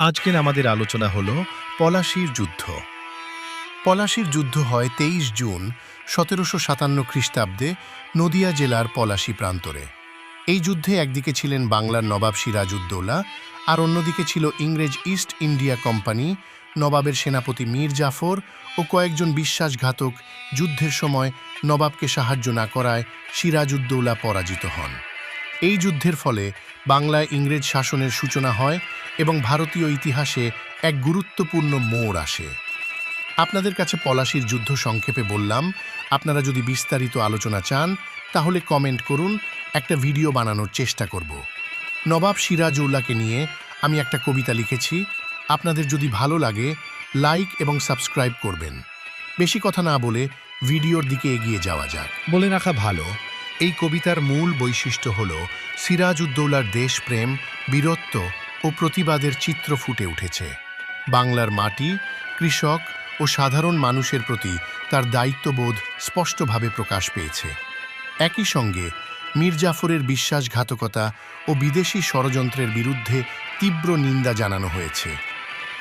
আজকের আমাদের আলোচনা হল পলাশির যুদ্ধ। পলাশির যুদ্ধ হয় তেইশ জুন সতেরোশো সাতান্ন খ্রিস্টাব্দে নদিয়া জেলার পলাশি প্রান্তরে। এই যুদ্ধে একদিকে ছিলেন বাংলার নবাব সিরাজউদ্দৌলা, আর অন্যদিকে ছিল ইংরেজ ইস্ট ইন্ডিয়া কোম্পানি, নবাবের সেনাপতি মীর জাফর ও কয়েকজন বিশ্বাসঘাতক যুদ্ধের সময় নবাবকে সাহায্য না করায় সিরাজউদ্দৌলা পরাজিত হন। এই যুদ্ধের ফলে বাংলায় ইংরেজ শাসনের সূচনা হয় এবং ভারতীয় ইতিহাসে এক গুরুত্বপূর্ণ মোড় আসে। আপনাদের কাছে পলাশির যুদ্ধ সংক্ষেপে বললাম, আপনারা যদি বিস্তারিত আলোচনা চান, তাহলে কমেন্ট করুন, একটা ভিডিও বানানোর চেষ্টা করব। নবাব সিরাজউল্লাহকে নিয়ে আমি একটা কবিতা লিখেছি, আপনাদের যদি ভালো লাগে, লাইক এবং সাবস্ক্রাইব করবেন। বেশি কথা না বলে ভিডিওর দিকে এগিয়ে যাওয়া যাক। বলে রাখা ভালো, এই কবিতার মূল বৈশিষ্ট্য হল সিরাজ উদ্দৌলার দেশপ্রেম, বীরত্ব ও প্রতিবাদের চিত্র ফুটে উঠেছে। বাংলার মাটি, কৃষক ও সাধারণ মানুষের প্রতি তার দায়িত্ববোধ স্পষ্টভাবে প্রকাশ পেয়েছে। একই সঙ্গে মীর জাফরের বিশ্বাসঘাতকতা ও বিদেশি ষড়যন্ত্রের বিরুদ্ধে তীব্র নিন্দা জানানো হয়েছে।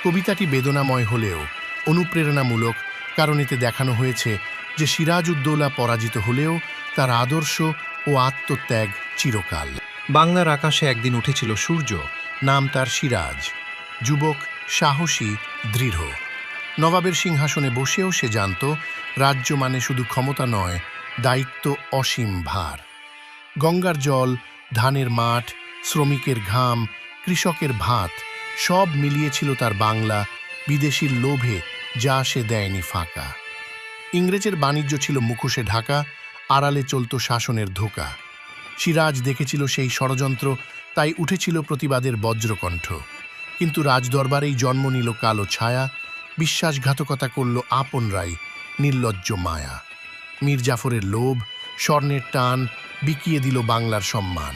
কবিতাটি বেদনাময় হলেও অনুপ্রেরণামূলক কারণ এতে দেখানো হয়েছে যে সিরাজউদ্দৌলা পরাজিত হলেও তার আদর্শ ও আত্মত্যাগ চিরকাল। বাংলার আকাশে একদিন উঠেছিল সূর্য। নাম তার সিরাজ। যুবক সাহসী, দৃঢ়। নবাবের সিংহাসনে বসেও সে জানত, রাজ্য মানে শুধু ক্ষমতা নয়, দায়িত্ব অসীম ভার। গঙ্গার জল, ধানের মাঠ, শ্রমিকের ঘাম, কৃষকের ভাত, সব মিলিয়েছিল তার বাংলা, বিদেশির লোভে যা সে দেয়নি ফাঁকা। ইংরেজের বাণিজ্য ছিল মুখোশে ঢাকা, আড়ালে চলত শাসনের ধোকা। সিরাজ দেখেছিল সেই ষড়যন্ত্র তাই উঠেছিল প্রতিবাদের বজ্রকণ্ঠ। কিন্তু রাজদরবারেই জন্ম নিল কালো ছায়া, বিশ্বাসঘাতকতা করল আপন আপনরাই নির্লজ্জ মায়া। মীর জাফরের লোভ, স্বর্ণের টান বিকিয়ে দিল বাংলার সম্মান।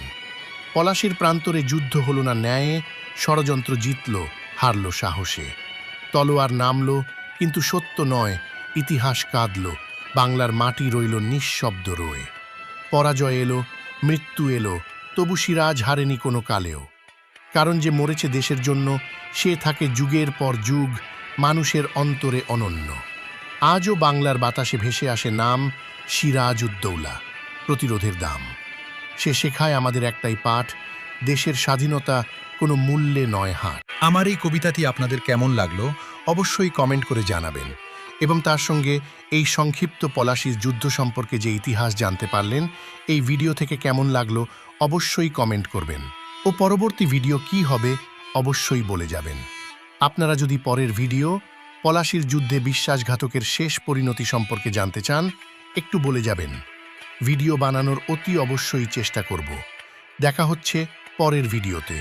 পলাশির প্রান্তরে যুদ্ধ হল না ন্যায়ে, ষড়যন্ত্র জিতল, হারল সাহসে। তলোয়ার নামল, কিন্তু সত্য নয়, ইতিহাস কাঁদল, বাংলার মাটি রইল নিঃশব্দ রয়ে। পরাজয় এলো, মৃত্যু এলো তবু সিরাজ হারেনি কোনো কালেও। কারণ যে মরেছে দেশের জন্য, সে থাকে যুগের পর যুগ, মানুষের অন্তরে অনন্য। আজও বাংলার বাতাসে ভেসে আসে নাম সিরাজউদ্দৌলা প্রতিরোধের দাম। সে শেখায় আমাদের একটাই পাঠ, দেশের স্বাধীনতা কোনো মূল্যে নয় হার। আমার এই কবিতাটি আপনাদের কেমন লাগল, অবশ্যই কমেন্ট করে জানাবেন। এবং তার সঙ্গে এই সংক্ষিপ্ত পলাশির যুদ্ধ সম্পর্কে যে ইতিহাস জানতে পারলেন, এই ভিডিও থেকে কেমন লাগল অবশ্যই কমেন্ট করবেন। ও পরবর্তী ভিডিও কি হবে, অবশ্যই বলে যাবেন। আপনারা যদি পরের ভিডিও, পলাশির যুদ্ধে বিশ্বাসঘাতকের শেষ পরিণতি সম্পর্কে জানতে চান, একটু বলে যাবেন। ভিডিও বানানোর অতি অবশ্যই চেষ্টা করব। দেখা হচ্ছে পরের ভিডিওতে।